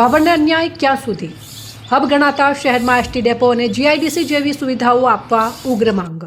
બાબરને અન્યાય ક્યાં સુધી? હબ ગણાતા શહેરમાં એસટી ડેપો અને જીઆઈડીસી જેવી સુવિધાઓ આપવા ઉગ્ર માંગ.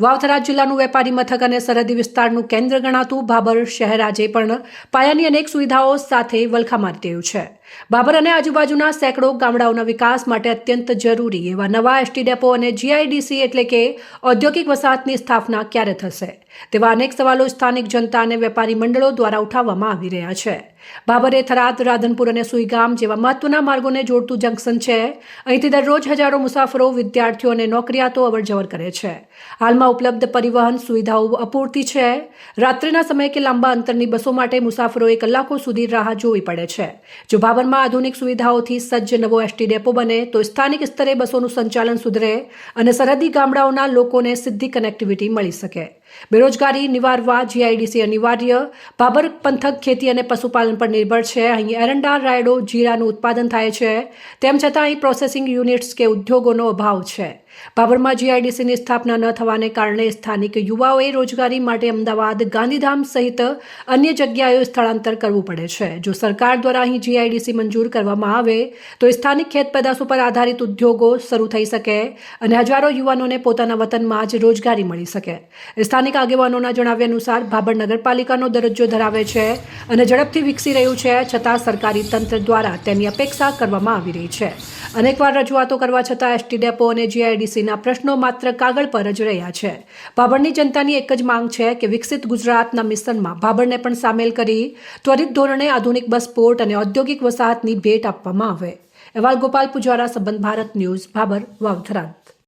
વાવથરા જિલ્લાનું વેપારી મથક અને સરહદી વિસ્તારનું કેન્દ્ર ગણાતું ભાબર શહેર આજે પણ પાયાની અનેક સુવિધાઓ સાથે વલખા મારી રહ્યું છે. બાબર અને આજુબાજુના સેંકડો ગામડાઓના વિકાસ માટે અત્યંત જરૂરી એવા નવા એસટી ડેપો અને જીઆઈડીસી એટલે કે ઔદ્યોગિક વસાહતની સ્થાપના ક્યારે થશે તેવા અનેક સવાલો સ્થાનિક જનતા અને વેપારી મંડળો દ્વારા ઉઠાવવામાં આવી રહ્યા છે. બાબરે થરાદ, રાધનપુર અને સુઈગામ જેવા મહત્વના માર્ગોને જોડતું જંકશન છે. અહીંથી દરરોજ હજારો મુસાફરો, વિદ્યાર્થીઓ અને નોકરિયાતો અવરજવર કરે છે. હાલમાં ઉપલબ્ધ પરિવહન સુવિધાઓ અપૂરતી છે. રાત્રિના સમયે કે લાંબા અંતરની બસો માટે મુસાફરોએ કલાકો સુધી રાહ જોવી પડે છે. જો બાબરમાં આધુનિક સુવિધાઓથી સજ્જ નવો એસટી ડેપો બને તો સ્થાનિક સ્તરે બસોનું સંચાલન સુધરે અને સરહદી ગામડાઓના લોકોને સીધી કનેક્ટિવિટી મળી શકે. બેરોજગારી નિવારવા જીઆઈડીસી અનિવાર્ય. બાબર પંથક ખેતી અને પશુપાલન પર નિર્ભર છે. અહીં એરંડા, રાયડો, જીરાનું ઉત્પાદન થાય છે. તેમ છતાં અહીં પ્રોસેસિંગ યુનિટ્સ કે ઉદ્યોગોનો અભાવ છે. બાબરમાં જીઆઈડીસીની સ્થાપના ન થવાને કારણે સ્થાનિક યુવાઓએ રોજગારી માટે અમદાવાદ, ગાંધીધામ સહિત અન્ય જગ્યાએ સ્થળાંતર કરવું પડે છે. જો સરકાર દ્વારા અહીં જીઆઈડીસી મંજૂર કરવામાં આવે, તો સ્થાનિક ખેત પેદાશ ઉપર આધારિત ઉદ્યોગો શરૂ થઈ શકે અને હજારો યુવાનોને પોતાના વતનમાં જ રોજગારી મળી શકે. સ્થાનિક આગેવાનોના જણાવ્યા અનુસાર, ભાભર નગરપાલિકાનો દરજ્જો ધરાવે છે અને ઝડપથી વિકસી રહ્યું છે, છતાં સરકારી તંત્ર દ્વારા તેની અપેક્ષા કરવામાં આવી રહી છે. અનેકવાર રજૂઆતો કરવા છતાં એસટી ડેપો અને જીઆઈડીસીના પ્રશ્નો માત્ર કાગળ પર જ રહ્યા છે. ભાભરની જનતાની એક જ માંગ છે કે વિકસિત ગુજરાતના મિશનમાં ભાભણને પણ સામેલ કરી ત્વરિત ધોરણે આધુનિક બસ પોર્ટ અને ઔદ્યોગિક વસાહતની ભેટ આપવામાં આવે. અહેવાલ ગોપાલ પુજારા, સંબંધ ભારત ન્યૂઝ, ભાભર વાવથરા